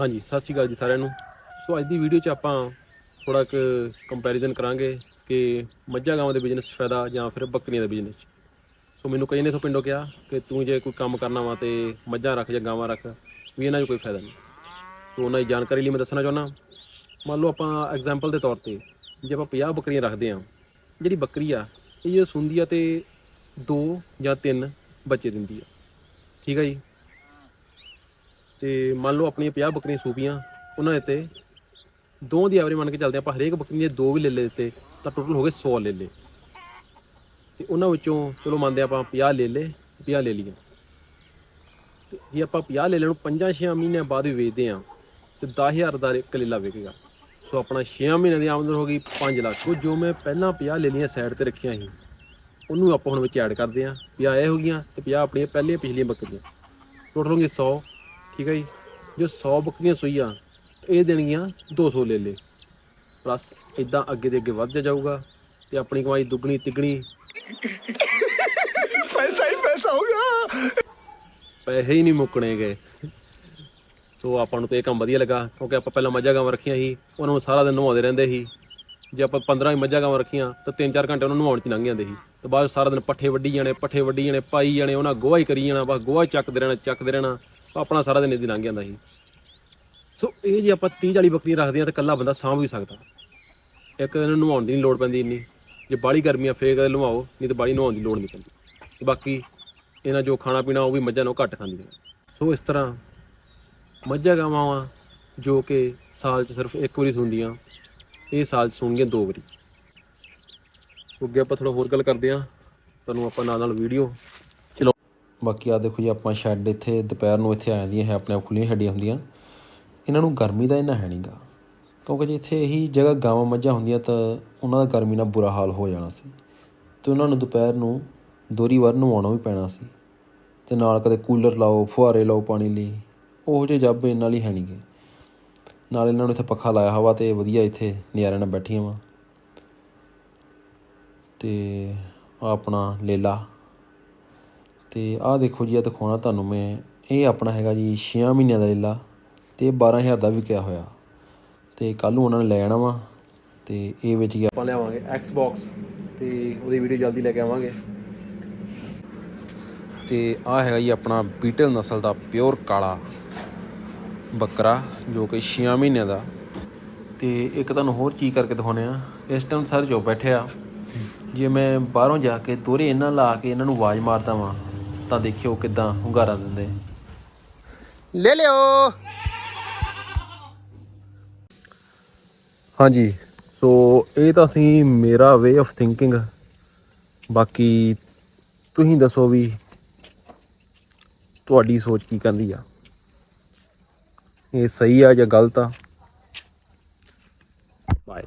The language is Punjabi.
ਹਾਂਜੀ, ਸਤਿ ਸ਼੍ਰੀ ਅਕਾਲ ਜੀ ਸਾਰਿਆਂ ਨੂੰ। ਸੋ ਅੱਜ ਦੀ ਵੀਡੀਓ 'ਚ ਆਪਾਂ ਥੋੜਾ ਇੱਕ ਕੰਪੈਰੀਜ਼ਨ ਕਰਾਂਗੇ ਕਿ ਮੱਝਾਂ ਗਾਵਾਂ ਦੇ ਬਿਜ਼ਨਸ 'ਚ ਫਾਇਦਾ ਜਾਂ ਫਿਰ ਬੱਕਰੀਆਂ ਦੇ ਬਿਜ਼ਨਸ 'ਚ। ਸੋ ਮੈਨੂੰ ਕਈ ਨੇ ਇਥੋਂ ਪਿੰਡੋਂ ਕਿਹਾ ਕਿ ਤੂੰ ਜੇ ਕੋਈ ਕੰਮ ਕਰਨਾ ਵਾ ਤੇ ਮੱਝਾਂ ਰੱਖ ਜਾਂ ਗਾਵਾਂ ਰੱਖ, ਵੀ ਇਹਨਾਂ 'ਚ ਕੋਈ ਫਾਇਦਾ ਨਹੀਂ। ਸੋ ਉਹਨਾਂ ਦੀ ਜਾਣਕਾਰੀ ਲਈ ਮੈਂ ਦੱਸਣਾ ਚਾਹੁੰਦਾ। ਮੰਨ ਲਓ ਆਪਾਂ ਐਗਜ਼ਾਮਪਲ ਦੇ ਤੌਰ ਤੇ ਜੇ ਆਪਾਂ 50 ਬੱਕਰੀਆਂ ਰੱਖਦੇ ਹਾਂ, ਜਿਹੜੀ ਬੱਕਰੀ ਆ, ਇਹ ਜੇ ਸੁੰਦੀ ਆ ਤੇ ਦੋ ਜਾਂ ਤਿੰਨ ਬੱਚੇ ਦਿੰਦੀ ਆ। ਠੀਕ ਆ ਜੀ? ਤੇ ਮੰਨ ਲਓ ਆਪਣੀਆਂ 50 ਬੱਕਰੀਆਂ ਸੂਪੀਆਂ, ਉਹਨਾਂ ਦੇ ਤੇ ਦੋ ਦੀ ਐਵਰੇਜ ਮੰਨ ਕੇ ਚੱਲਦੇ ਆਪਾਂ ਹਰੇਕ ਬੱਕਰੀ ਦੇ ਦੋ ਵੀ ਲੈ ਲਏ ਦਿੱਤੇ ਤਾਂ ਟੋਟਲ ਹੋ ਗਏ 100 ਲੈ ਲਏ। ਤੇ ਉਹਨਾਂ ਵਿੱਚੋਂ ਚਲੋ ਮੰਨਦੇ ਆਪਾਂ 50 ਲੈ ਲਏ 50 ਲੈ ਲਈਏ ਤੇ ਜੇ ਆਪਾਂ 50 ਲੈ ਲੈਣ ਨੂੰ 5-6 ਮਹੀਨਿਆਂ ਬਾਅਦ ਵੀ ਵੇਚਦੇ ਆ ਤੇ 10000 ਦਾ ਇੱਕ ਲੇਲਾ ਵਿਕੇਗਾ। ਸੋ ਆਪਣਾ 6 ਮਹੀਨਿਆਂ ਦੀ ਆਮਦਨ ਹੋ ਗਈ 5 ਲੱਖ। ਉਹ ਜੋ ਮੈਂ ਪਹਿਲਾਂ 50 ਲੈ ਲਈਆਂ ਸਾਈਡ ਤੇ ਰੱਖੀਆਂ ਸੀ, ਉਹਨੂੰ ਆਪਾਂ ਹੁਣ ਵਿੱਚ ਐਡ ਕਰਦੇ ਆ 50 ਇਹ ਹੋ ਗਈਆਂ ਤੇ 50 ਆਪਣੀਆਂ ਪਹਿਲੀਆਂ ਪਿਛਲੀਆਂ ਬੱਕਰੀਆਂ। ਟੋਟਲ ਹੋ ਗਏ 100 ਠੀਕ ਹੈ ਜੀ। ਜੋ 100 ਬੱਕਰੀਆਂ ਸੂਈਆਂ ਇਹ ਦੇਣਗੀਆਂ 200 ਲੇਲੇ ਪਲੱਸ ਇਦਾਂ ਅੱਗੇ ਦੇ ਅੱਗੇ ਵੱਧਦਾ ਜਾਊਗਾ ਤੇ ਆਪਣੀ ਕਮਾਈ ਦੁੱਗਣੀ ਤਿੱਗਣੀ। ਪੈਸਾ ਹੀ ਪੈਸਾ ਹੋਊਗਾ ਪੈਸੇ ਹੀ ਨਹੀਂ ਮੁੱਕਣੇ ਗਏ ਸੋ ਆਪਾਂ ਨੂੰ ਤਾਂ ਇਹ ਕੰਮ ਵਧੀਆ ਲੱਗਾ ਕਿਉਂਕਿ ਆਪਾਂ ਪਹਿਲਾਂ ਮੱਝਾਂ ਗਾਵਾਂ ਰੱਖੀਆਂ ਸੀ ਉਹਨਾਂ ਨੂੰ ਸਾਰਾ ਦਿਨ ਨਵਾਉਂਦੇ ਰਹਿੰਦੇ ਸੀ। ਜੇ ਆਪਾਂ 15 ਹੀ ਮੱਝਾਂ ਗਾਵਾਂ ਰੱਖੀਆਂ ਤਾਂ 3-4 ਘੰਟੇ ਉਹਨਾਂ ਨੂੰ ਨਵਾਉਣ 'ਚ ਲੰਘ ਜਾਂਦੇ ਸੀ। ਤੇ ਬਾਅਦ ਸਾਰਾ ਦਿਨ ਪੱਠੇ ਵੱਢੀ ਜਾਣੇ ਪੱਠੇ ਵੱਢੀ ਜਾਣੇ ਪਾਈ ਜਾਣੇ ਉਹਨਾਂ ਗੋਹਾ ਹੀ ਕਰੀ ਜਾਣਾ ਬਸ ਗੋਹਾ ਚੱਕਦੇ ਰਹਿਣਾ ਚੱਕਦੇ ਰਹਿਣਾ। ਆਪਣਾ ਸਾਰਾ ਦਿਨ ਇਹਦੀ ਲੰਘ ਜਾਂਦਾ ਸੀ। ਸੋ ਇਹ ਜੇ ਆਪਾਂ 30-40 ਬੱਕਰੀਆਂ ਰੱਖਦੇ ਹਾਂ ਤਾਂ ਇਕੱਲਾ ਬੰਦਾ ਸਾਂਭ ਵੀ ਸਕਦਾ। ਇੱਕ ਦਿਨ ਨਵਾਉਣ ਦੀ ਨਹੀਂ ਲੋੜ ਪੈਂਦੀ ਇੰਨੀ। ਜੇ ਬਾਹਲੀ ਗਰਮੀਆਂ ਆ ਫੇਰ ਕਦੇ ਨਵਾਓ ਨਹੀਂ ਤਾਂ ਬਾਹਲੀ ਨਵਾਉਣ ਦੀ ਲੋੜ ਨਹੀਂ ਪੈਂਦੀ। ਬਾਕੀ ਇਹਨਾਂ ਜੋ ਖਾਣਾ ਪੀਣਾ ਉਹ ਵੀ ਮੱਝਾਂ ਨੂੰ ਘੱਟ ਖਾਂਦੀਆਂ। ਸੋ ਇਸ ਤਰ੍ਹਾਂ ਮੱਝਾਂ ਗਾਵਾਂ ਵਾਂ ਜੋ ਕਿ ਸਾਲ 'ਚ ਸਿਰਫ ਇੱਕ ਵਾਰੀ ਸੁਣਦੀਆਂ, ਇਹ ਸਾਲ 'ਚ ਸੁਣਗੀਆਂ ਦੋ ਵਾਰੀ। ਅੱਗੇ ਆਪਾਂ ਥੋੜਾ ਹੋਰ ਗੱਲ ਕਰਦੇ ਹਾਂ। ਤੁਹਾਨੂੰ ਆਪਾਂ ਨਾਲ ਨਾਲ ਵੀਡੀਓ ਬਾਕੀ ਆ ਦੇਖੋ ਜੀ, ਆਪਾਂ ਸ਼ੈੱਡ ਇੱਥੇ ਦੁਪਹਿਰ ਨੂੰ ਇੱਥੇ ਆ ਜਾਂਦੀਆਂ ਹੈ ਆਪਣੇ ਆਪ ਖੁੱਲੀਆਂ ਛੱਡੀਆਂ ਹੁੰਦੀਆਂ। ਇਹਨਾਂ ਨੂੰ ਗਰਮੀ ਦਾ ਇੰਨਾ ਹੈ ਨਹੀਂਗਾ ਕਿਉਂਕਿ ਜੇ ਇੱਥੇ ਇਹੀ ਜਗ੍ਹਾ ਗਾਵਾਂ ਮੱਝਾਂ ਹੁੰਦੀਆਂ ਤਾਂ ਉਹਨਾਂ ਦਾ ਗਰਮੀ ਨਾਲ ਬੁਰਾ ਹਾਲ ਹੋ ਜਾਣਾ ਸੀ। ਤੇ ਉਹਨਾਂ ਨੂੰ ਦੁਪਹਿਰ ਨੂੰ ਦੋਰੀ ਵਾਰ ਨਵਾਉਣਾ ਵੀ ਪੈਣਾ ਸੀ। ਤੇ ਨਾਲ ਕਦੇ ਕੂਲਰ ਲਾਓ, ਫੁਹਾਰੇ ਲਾਓ ਪਾਣੀ ਲਈ, ਉਹੋ ਜਿਹੇ ਜੱਬ ਇਹਨਾਂ ਲਈ ਹੈ ਨਹੀਂਗੇ ਨਾਲ ਇਹਨਾਂ ਨੂੰ ਇੱਥੇ ਪੱਖਾ ਲਾਇਆ ਹਵਾ ਤੇ ਵਧੀਆ ਇੱਥੇ ਨਿਆਰਿਆਂ ਨਾਲ ਬੈਠੀਆਂ ਵਾ। ਤੇ ਆਪਣਾ ਲੇਲਾ ਤੇ ਆਹ ਦੇਖੋ ਜੀ ਇਹ ਦਿਖਾਉਣਾ ਤੁਹਾਨੂੰ ਮੈਂ। ਇਹ ਆਪਣਾ ਹੈਗਾ ਜੀ 6 ਮਹੀਨਿਆਂ ਦਾ ਲੀਲਾ ਤੇ ਇਹ 12000 ਦਾ ਵਿਕਿਆ ਹੋਇਆ। ਤੇ ਕੱਲ ਨੂੰ ਉਹਨਾਂ ਨੇ ਲੈ ਆਣਾ ਵਾ ਤੇ ਇਹ ਵਿੱਚ ਗਿਆ ਆਪਾਂ ਲਿਆਵਾਂਗੇ Xbox ਤੇ ਉਹਦੀ ਵੀਡੀਓ ਜਲਦੀ ਲੈ ਕੇ ਆਵਾਂਗੇ। ਤੇ ਆਹ ਹੈਗਾ ਜੀ ਆਪਣਾ ਬੀਟਲ ਨਸਲ ਦਾ ਪਿਓਰ ਕਾਲਾ ਬੱਕਰਾ ਜੋ ਕਿ 6 ਮਹੀਨਿਆਂ ਦਾ। ਤੇ ਇੱਕ ਤੁਹਾਨੂੰ ਹੋਰ ਚੀਜ਼ ਕਰਕੇ ਦਿਖਾਉਣੇ ਆ ਇਸ ਟਾਈਮ ਸਰ ਜੋ ਬੈਠੇ ਆ। ਜੇ ਮੈਂ ਬਾਹਰੋਂ ਜਾ ਕੇ ਦੋਰੇ ਇਹਨਾਂ ਲਾ ਕੇ ਇਹਨਾਂ ਨੂੰ ਆਵਾਜ਼ ਮਾਰਦਾ ਵਾਂ ਤਾਂ ਦੇਖਿਓ ਕਿਦਾਂ ਹੁੰਗਾਰਾ ਦਿੰਦੇ ਲੈ ਲਿਓ। ਹਾਂਜੀ ਸੋ ਇਹ ਤਾਂ ਸੀ ਮੇਰਾ ਵੇ ਆਫ ਥਿੰਕਿੰਗ ਬਾਕੀ ਤੁਸੀਂ ਦੱਸੋ ਵੀ ਤੁਹਾਡੀ ਸੋਚ ਕੀ ਕਹਿੰਦੀ ਆ? ਇਹ ਸਹੀ ਆ ਜਾਂ ਗਲਤ ਆ? ਬਾਏ